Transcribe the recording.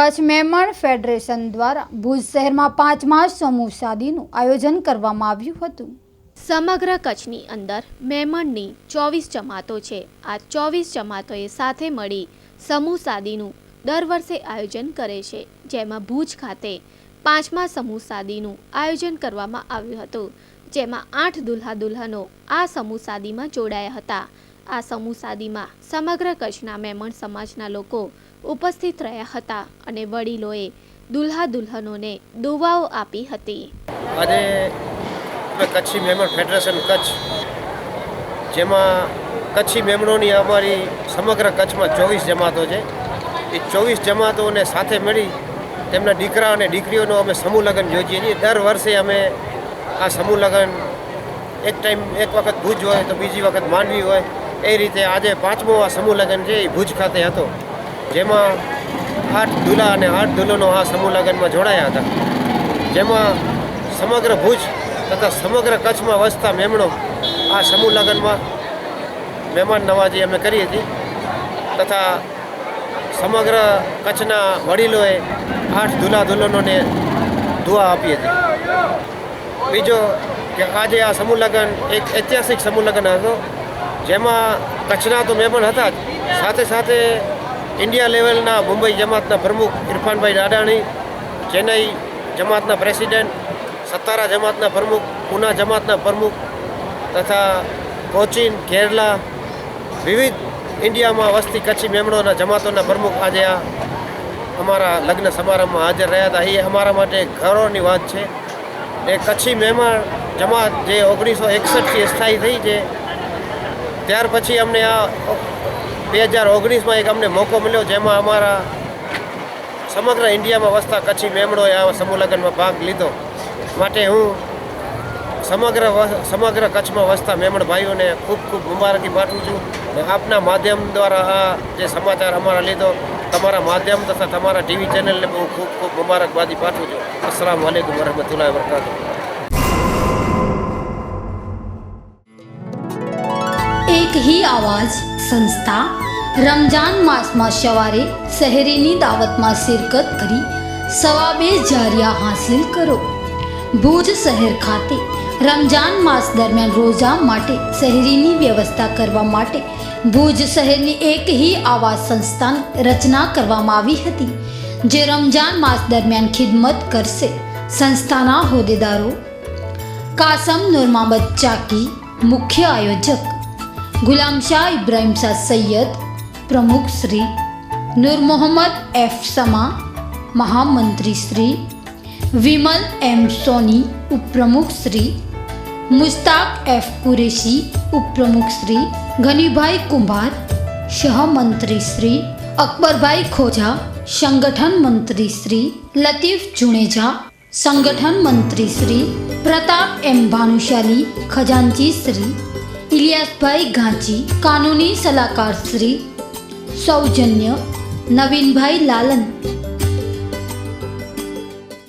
Kutch Memon federation દ્વારા ભુજ શહેરમાં પાંચમા સમૂહ શાદીનું આયોજન કરવામાં આવ્યું હતું. સમગ્ર કચ્છની અંદર મેમણની ચોવીસ જમાતો છે. આ ચોવીસ જમાતોએ સાથે મળી સમૂહ સાદીનું દર વર્ષે આયોજન કરે છે. જેમાં ભુજ ખાતે પાંચમા સમૂહ સાદીનું આયોજન કરવામાં આવ્યું હતું. જેમાં આઠ દુલ્હા દુલ્હનો આ સમૂહ સાદીમાં જોડાયા હતા. આ સમૂહ સાદીમાં સમગ્ર કચ્છના મેમણ સમાજના લોકો ઉપસ્થિત રહ્યા હતા અને વડીલોએ દુલ્હા દુલ્હનોને દુવાઓ આપી હતી. આજે કચ્છી મેમણ ફેડરેશન કચ્છ, જેમાં કચ્છી મેમણોની અમારી સમગ્ર કચ્છમાં ચોવીસ જમાતો છે. એ ચોવીસ જમાતોને સાથે મળી તેમના દીકરા અને દીકરીઓનો અમે સમૂહ લગ્ન યોજીએ છીએ. દર વર્ષે અમે આ સમૂહ લગ્ન એક ટાઈમ એક વખત ભુજ હોય તો બીજી વખત માંડવી હોય. એ રીતે આજે પાંચમો આ સમૂહ લગ્ન છે એ ભુજ ખાતે હતો, જેમાં આઠ દુલા અને આઠ દુલ્હનો આ સમૂહ લગ્નમાં જોડાયા હતા. જેમાં સમગ્ર ભુજ તથા સમગ્ર કચ્છમાં વસતા મેમણો આ સમૂહ લગ્નમાં મહેમાન નવાજી અમે કરી હતી તથા સમગ્ર કચ્છના વડીલોએ આઠ દુલા દુલ્હનોને દુઆ આપી હતી. બીજો કે આજે આ સમૂહ લગ્ન એક ઐતિહાસિક સમૂહ લગ્ન હતો જેમાં કચ્છના તો મહેમાન હતા જ. સાથે સાથે ઇન્ડિયા લેવલના મુંબઈ જમાતના પ્રમુખ ઇરફાનભાઈ રાડાણી ચેન્નઈ જમાતના પ્રેસિડેન્ટ સતારા જમાતના પ્રમુખ, પૂના જમાતના પ્રમુખ તથા કોચીન, કેરલા વિવિધ ઇન્ડિયામાં વસતી કચ્છી મેમણોના જમાતોના પ્રમુખ આજે આ અમારા લગ્ન સમારંભમાં હાજર રહ્યા હતા. એ અમારા માટે ગૌરવની વાત છે એ કચ્છી મહેમાન જમાત જે ઓગણીસો એકસઠથી સ્થાયી થઈ છે ત્યાર પછી અમને આ બે હજાર ઓગણીસમાં એક અમને મોકો મળ્યો, જેમાં અમારા સમગ્ર ઇન્ડિયામાં વસતા કચ્છી મેમણોએ આ સમૂહ લગ્નમાં ભાગ લીધો. માટે હું સમગ્ર સમગ્ર કચ્છમાં વસતા મેમણ ભાઈઓને ખૂબ ખૂબ મુબારકી પાઠવું છું ને આપના માધ્યમ દ્વારા આ જે સમાચાર અમારા લીધો, તમારા માધ્યમ તથા તમારા ટીવી ચેનલને હું ખૂબ ખૂબ મુબારકબાદી પાઠવું છું. અસલામ વાલેકુમ વરહમતુલ્લાહ વરકાતુ એક હી આવાજ સંસ્થા રમજાન માસમાં સવારે શહેરીની દાવતમાં શિરકત કરી સવાબે જારિયા હાંસિલ કરો. ભુજ શહેર ખાતે રમજાન માસ દરમિયાન રોજા માટે શહેરીની વ્યવસ્થા કરવા માટે ભુજ શહેરની એક હી આવાજ સંસ્થાની રચના કરવામાં આવી હતી, જે રમજાન માસ દરમિયાન ખિદમત કરશે સંસ્થાના હોદ્દેદારો. કાસમ નુરમામદ ચાકી, મુખ્ય આયોજક ગુલામ શાહ ઇબ્રાહિમ શાહ સૈયદ પ્રમુખ શ્રી નૂર મોહમ્મદ એફ સમા મહામંત્રી શ્રી વિમલ એમ સોની ઉપપ્રમુખ શ્રી મુસ્તાક એફ કુરેશી ઉપપ્રમુખ શ્રી ઘનીભાઈ કુંભાર સહમંત્રી શ્રી અકબરભાઈ ખોજા સંગઠન મંત્રી શ્રી લતીફ જુણેજા સંગઠન મંત્રી શ્રી પ્રતાપ એમ ભાનુશાલી ખજાનચી શ્રી ઇલિયાસભાઈ ઘાંચી કાનૂની સલાહકાર શ્રી સૌજન્ય નવીનભાઈ લાલન